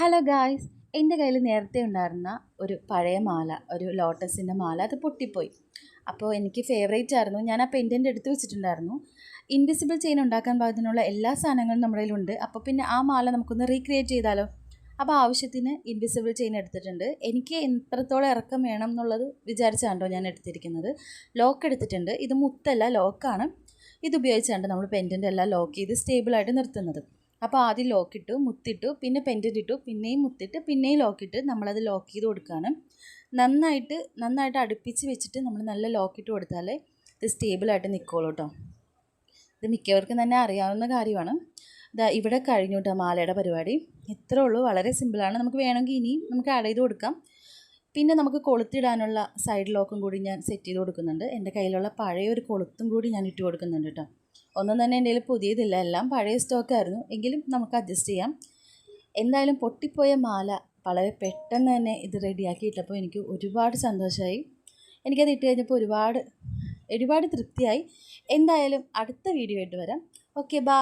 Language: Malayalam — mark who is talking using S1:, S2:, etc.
S1: ഹലോ ഗായ്സ് എന്റെ കയ്യിൽ നേരത്തെ ഉണ്ടായിരുന്ന ഒരു പഴയ മാല ഒരു ലോട്ടസിന്റെ മാല അത് പൊട്ടിപ്പോയി. അപ്പോൾ എനിക്ക് ഫേവറേറ്റ് ആയിരുന്നു. ഞാൻ ആ പെൻഡന്റ് എടുത്ത് വെച്ചിട്ടുണ്ടായിരുന്നു. ഇൻവിസിബിൾ ചെയിൻ ഉണ്ടാക്കാൻ പാകത്തിനുള്ള എല്ലാ സാധനങ്ങളും നമ്മുടെ കയ്യിലുണ്ട് അപ്പോൾ പിന്നെ ആ മാല നമുക്കൊന്ന് റീക്രിയേറ്റ് ചെയ്താലോ? അപ്പോൾ ആവശ്യത്തിന് ഇൻവിസിബിൾ ചെയിൻ എടുത്തിട്ടുണ്ട്. എനിക്ക് എത്രത്തോളം ഇറക്കം വേണം എന്നുള്ളത് വിചാരിച്ചാണ്ടോ ഞാൻ എടുത്തിരിക്കുന്നത്. ലോക്ക് എടുത്തിട്ടുണ്ട്. ഇത് മുത്തല്ല ലോക്കാണ് ഇത് ഉപയോഗിച്ചാണ് നമ്മൾ പെൻഡന്റ് എല്ലാം ലോക്ക് ചെയ്ത് സ്റ്റേബിളായിട്ട് നിർത്തുന്നത്. അപ്പോൾ ആദ്യം ലോക്കിട്ടു മുത്തിട്ടു പിന്നെ പെൻഡന്റ് ഇട്ടു പിന്നെയും മുത്തിട്ട് പിന്നെയും ലോക്കിട്ട് നമ്മളത് ലോക്ക് ചെയ്ത് കൊടുക്കുകയാണ്. നന്നായിട്ട് നന്നായിട്ട് അടുപ്പിച്ച് വെച്ചിട്ട് നമ്മൾ നല്ല ലോക്കിട്ട് കൊടുത്താൽ ഇത് സ്റ്റേബിളായിട്ട് നിൽക്കുള്ളൂ കേട്ടോ ഇത് മിക്കവർക്കും തന്നെ അറിയാവുന്ന കാര്യമാണ്. ഇതാ ഇവിടെ കഴിഞ്ഞു കേട്ടോ മാലയുടെ പരിപാടി. ഇത്രേ ഉള്ളൂ വളരെ സിമ്പിളാണ് നമുക്ക് വേണമെങ്കിൽ ഇനിയും നമുക്ക് ആഡ് ചെയ്ത് കൊടുക്കാം. പിന്നെ നമുക്ക് കൊളുത്തിടാനുള്ള സൈഡ് ലോക്കും കൂടി ഞാൻ സെറ്റ് ചെയ്ത് കൊടുക്കുന്നുണ്ട്. എന്റെ കയ്യിലുള്ള പഴയ ഒരു കൊളുത്തും കൂടി ഞാൻ ഇട്ട് കൊടുക്കുന്നുണ്ട് കേട്ടോ ഒന്നും തന്നെ എന്റെ പുതിയതില്ല. എല്ലാം പഴയ സ്റ്റോക്കായിരുന്നു എങ്കിലും നമുക്ക് അഡ്ജസ്റ്റ് ചെയ്യാം. എന്തായാലും പൊട്ടിപ്പോയ മാല വളരെ പെട്ടെന്ന് തന്നെ ഇത് റെഡിയാക്കിയിട്ടപ്പോൾ എനിക്ക് ഒരുപാട് സന്തോഷമായി എനിക്കത് ഇട്ട് കഴിഞ്ഞപ്പോൾ ഒരുപാട് ഒരുപാട് തൃപ്തിയായി. എന്തായാലും അടുത്ത വീഡിയോ ആയിട്ട് വരാം. ഓക്കെ ബാ